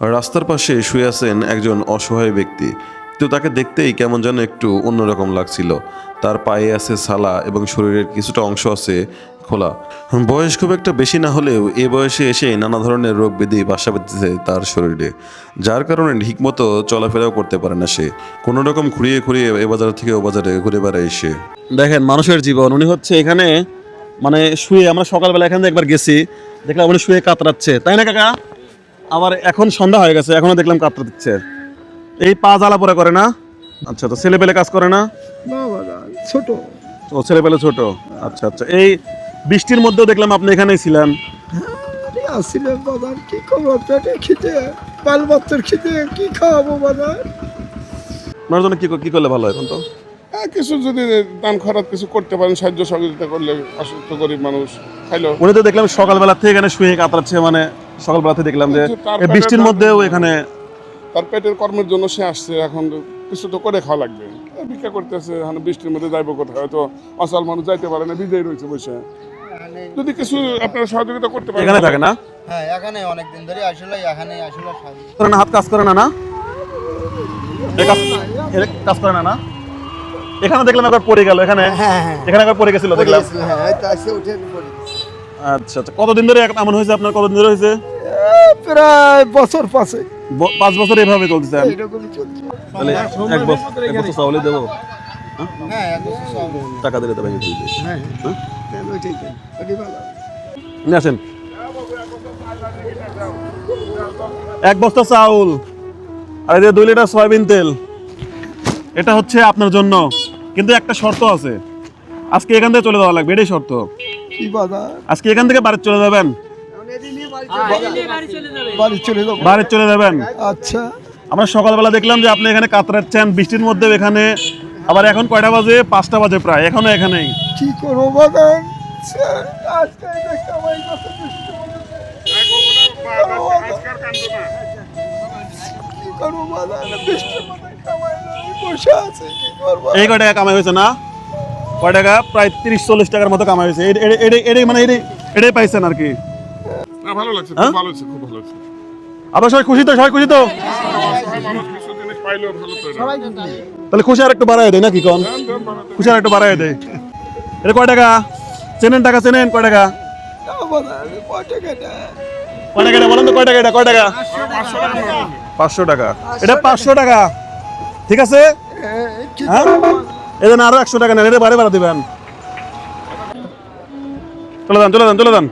রাস্তার পাশে শুয়ে আছেন একজন অসহায় ব্যক্তি। তো তাকে দেখতেই কেমন যেন একটু অন্যরকম লাগছিল। তার পায়ে আছে সালা এবং শরীরের কিছুটা অংশ আছে খোলা। বয়স খুব একটা বেশি না হলেও এ বয়সে এসে নানা ধরনের রোগ ব্যাধি বাসা বেঁধেছে তার শরীরে। যার কারণে ঠিকমতো চলাফেরাও করতে পারে না সে। কোনো রকম ঘুরিয়ে ঘুরিয়ে এ বাজার থেকে ও বাজারে ঘুরে বেড়ায় এসে দেখেন, মানুষের জীবন, উনি হচ্ছে এখানে মানে শুয়ে আমরা সকালবেলা এখান থেকে একবার গেছি। দেখলাম উনি শুয়ে কাতরাচ্ছে। তাই না, কাকা? আবার এখন সন্ধ্যা হয়ে গেছে এখনও দেখলাম কাতরা দিচ্ছে। এই পা জ্বালা পরে করে না? আচ্ছা তো ছেলে পেলে কাজ করে না? ছোট। ও ছেলে পেলে ছোট? আচ্ছা আচ্ছা এই বৃষ্টির মধ্যেও দেখলাম আপনি এখানেই ছিলেন। বাজার কি করব? পেটে খিদে বাল বাচ্চার খিদে কি খাওয়াবো বাজার জন্য কি কি করলে ভালো হয় এখন তো? কিছু যদি দান কিছু করতে পারেন সাহায্য সহযোগিতা করলে অসুস্থ গরিব মানুষ খাইলো উনি তো দেখলাম সকালবেলা থেকে এখানে শুয়ে কাতরাচ্ছে মানে সকালবেলা থেকে দেখলাম যে বৃষ্টির মধ্যেও এখানে তার পেটের কর্মের জন্য সে আসছে এখন কিছু তো করে খাওয়া লাগবে। ভিক্ষা করতেছে এখন বৃষ্টির মধ্যে যাইবো কোথায়? হয়তো অসল মানুষ যাইতে পারে না বিজয়ী রয়েছে বসে। যদি কিছু আপনারা সহযোগিতা করতে পারেন। এখানে থাকে না? হ্যাঁ এখানে অনেক দিন ধরে আসলে এখানে আসলে সাজি করে না হাত কাজ করে না না? কাজ করে না না? এখানে দেখলাম একবার পড়ে গেল এখানে? এখানে একবার পড়ে গেছিল দেখলাম। হ্যাঁ আচ্ছা আচ্ছা। কতদিন ধরে এমন হয়েছে আপনার? কতদিন ধরে হয়েছে? প্রায় বছর ব- পাঁচ বছর এভাবে চলতেছে এরকমই চলছে। তাহলে এক বছর এক বছর চাউলে দেবো? হ্যাঁ এক টাকা দিলে তো ভেঙে ফেলবে হ্যাঁ হ্যাঁ। নিয়ে আসেন। এক বস্তা চাউল। আর এই যে দুই লিটার সয়াবিন তেল। এটা হচ্ছে আপনার জন্য। কিন্তু একটা শর্ত আছে। আজকে এখান থেকে চলে যাওয়া লাগবে। এটাই শর্ত। আজকে এখান থেকে বাড়ি চলে যাবেন। বাড়ি চলে যাব। বাড়ি চলে যাবেন। আচ্ছা। আমরা সকালবেলা দেখলাম যে আপনি এখানে কাতরাচ্ছেন বৃষ্টির মধ্যে এখানে আবার এখন কয়টা বাজে? পাঁচটা বাজে প্রায় এখনও এখানেই। কি করব এই কয় টাকা কামাই হয়েছে না? কয় টাকা? প্রায় তিরিশ চল্লিশ টাকার মতো কামাই হয়েছে। এটাই মানে এটাই পাইছেন আর কি। না ভালো লাগছে হ্যাঁ? খুব ভালো লাগছে খুব ভালো লাগছে। আবার সবাই খুশি তো সবাই খুশি তো? এটা। তাহলে খুশি আর একটু বাড়াই দেয় নাকি কন? খুশি আর একটু বাড়াই দেয়। এটা কয় টাকা? চেনেন টাকা চেনেন কয় টাকা? কয় টাকা এটা? বলেন তো কয় টাকা এটা কয় টাকা? পাঁচশো টাকা। এটা পাঁচশো টাকা। ঠিক আছে? হ্যাঁ? এই আরও একশো টাকা নেন এটা বারে বারে দিবেন। চলে যান চলে যান চলে যান।